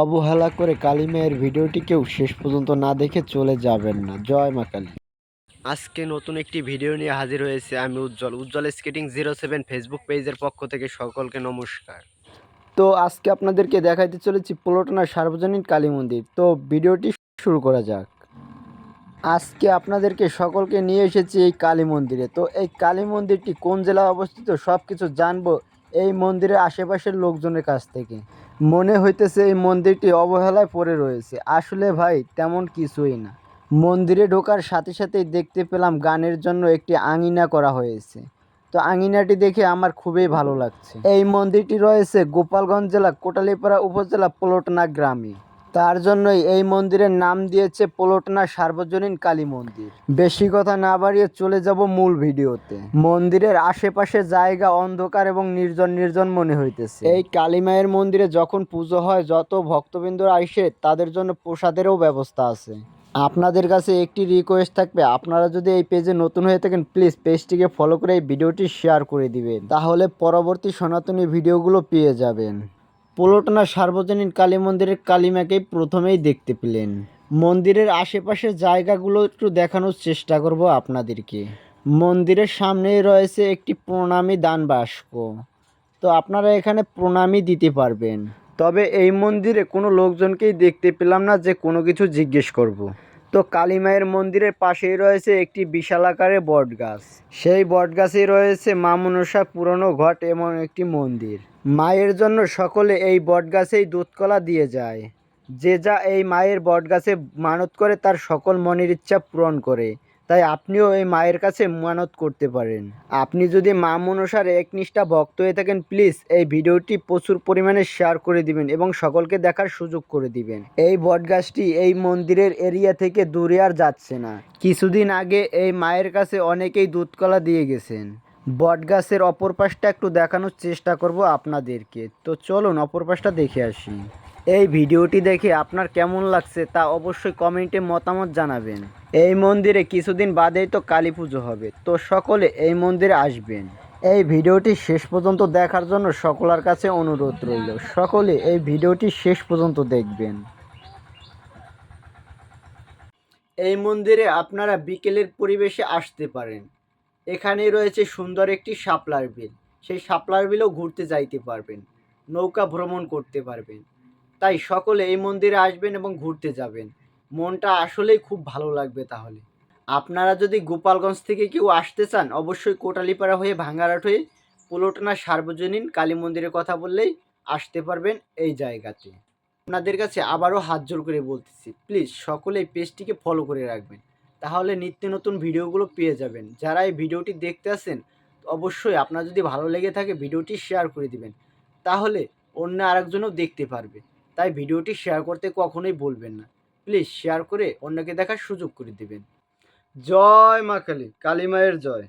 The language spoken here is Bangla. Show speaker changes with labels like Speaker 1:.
Speaker 1: অবহেলা করে কালী মায়ের ভিডিওটি কেউ শেষ পর্যন্ত না দেখে চলে যাবেন না। জয় মা কালী। আজকে নতুন একটি ভিডিও নিয়ে হাজির হয়েছে আমি Ujjal. Ujjal skating zero seven Facebook পেজের পক্ষ থেকে সকলকে নমস্কার। তো আজকে আপনাদেরকে দেখাইতে চলেছি পলটনা সার্বজনীন কালী মন্দির। তো ভিডিওটি শুরু করা যাক। আজকে আপনাদেরকে সকলকে নিয়ে এসেছি এই কালী মন্দিরে। তো এই কালী মন্দিরটি কোন জেলায় অবস্থিত সব কিছু জানব এই মন্দিরের আশেপাশের লোকজনের কাছ থেকে। মনে হইতেছে এই মন্দিরটি অবহেলায় পড়ে রয়েছে। আসলে ভাই, তেমন কিছুই না। মন্দিরে ঢোকার সাথে সাথেই দেখতে পেলাম গানের জন্য একটি আঙিনা করা হয়েছে। তো আঙিনাটি দেখে আমার খুবই ভালো লাগছে। এই মন্দিরটি রয়েছে গোপালগঞ্জ জেলা কোটালিপাড়া উপজেলা পলটনা গ্রামে। তার জন্যই এই মন্দিরের নাম দিয়েছে পলটনা সার্বজনীন কালী মন্দির। বেশি কথা না বাড়িয়ে চলে যাব মূল ভিডিওতে। মন্দিরের আশেপাশে জায়গা অন্ধকার এবং নির্জন নির্জন মনে হইতেছে। এই কালী মায়ের মন্দিরে যখন পুজো হয়, যত ভক্তবৃন্দরা আইসে তাদের জন্য প্রসাদেরও ব্যবস্থা আছে। আপনাদের কাছে একটি রিকোয়েস্ট থাকবে। আপনারা যদি এই পেজে নতুন হয়ে থাকেন প্লিজ পেজটিকে ফলো করে এই ভিডিওটি শেয়ার করে দিবেন। তাহলে পরবর্তী সনাতনী ভিডিওগুলো পেয়ে যাবেন। পলটনা সার্বজনীন কালী মন্দিরের কালীমাকেই প্রথমেই দেখতে পেলেন। মন্দিরের আশেপাশের জায়গাগুলো একটু দেখানোর চেষ্টা করব আপনাদেরকে। মন্দিরের সামনেই রয়েছে একটি প্রণামী দান বাস্ক তো আপনারা এখানে প্রণামী দিতে পারবেন। তবে এই মন্দিরে কোনো লোকজনকেই দেখতে পেলাম না, যে কোনো কিছু জিজ্ঞেস করব। তো কালী মায়ের মন্দিরের পাশেই রয়েছে একটি বিশাল আকারের বটগাছ। সেই বটগাছেই রয়েছে মা মনসা পুরনো ঘট এবং একটি মন্দির। মায়ের জন্য সকলে এই বট গাছেই দুধকলা দিয়ে যায়। যে যা এই মায়ের বট গাছে মানত করে, তার সকল মনের ইচ্ছা পূরণ করে। তাই আপনিও এই মায়ের কাছে মানত করতে পারেন। আপনি যদি মা মনসার একনিষ্ঠা ভক্ত হয়ে থাকেন প্লিজ এই ভিডিওটি প্রচুর পরিমাণে শেয়ার করে দিবেন এবং সকলকে দেখার সুযোগ করে দিবেন। এই বটগাছটি এই মন্দিরের এরিয়া থেকে দূরে আর যাচ্ছে না। কিছুদিন আগে এই মায়ের কাছে অনেকেই দুধকলা দিয়ে গেছেন। বটগাছের অপর পাশটা একটু দেখানোর চেষ্টা করব আপনাদেরকে। তো চলুন অপর পাশটা দেখে আসি। এই ভিডিওটি দেখে আপনার কেমন লাগছে তা অবশ্যই কমেন্টে মতামত জানাবেন। এই মন্দিরে কিছুদিন বাদেই তো কালী পুজো হবে, তো সকলে এই মন্দিরে আসবেন। এই ভিডিওটি শেষ পর্যন্ত দেখার জন্য সকলের কাছে অনুরোধ রইল, সকলে এই ভিডিওটি শেষ পর্যন্ত দেখবেন। এই মন্দিরে আপনারা বিকেলের পরিবেশে আসতে পারেন। এখানেই রয়েছে সুন্দর একটি শাপলার বিল। সেই শাপলার বিলেও ঘুরতে যাইতে পারবেন, নৌকা ভ্রমণ করতে পারবেন। তাই সকলে এই মন্দিরে আসবেন এবং ঘুরতে যাবেন। মনটা আসলেই খুব ভালো লাগবে তাহলে। আপনারা যদি গোপালগঞ্জ থেকে কেউ আসতে চান, অবশ্যই কোটালিপাড়া হয়ে ভাঙ্গারাট হয়ে পুলোটনা সার্বজনীন কালী মন্দিরের কথা বললেই আসতে পারবেন এই জায়গাতে। আপনাদের কাছে আবারও হাত জোর করে বলতেছি, প্লিজ সকলে পেজটিকে ফলো করে রাখবেন। তাহলে নিত্য নতুন ভিডিওগুলো পেয়ে যাবেন। যারা এই ভিডিওটি দেখতে আসেন, অবশ্যই আপনার যদি ভালো লেগে থাকে ভিডিওটি শেয়ার করে দিবেন। তাহলে অন্য আরেকজনও দেখতে পারবে। তাই ভিডিওটি শেয়ার করতে কখনোই বলবেন না। প্লিজ শেয়ার করে অন্যকে দেখার সুযোগ করে দিবেন। জয় মা কালী কালী মায়ের জয়।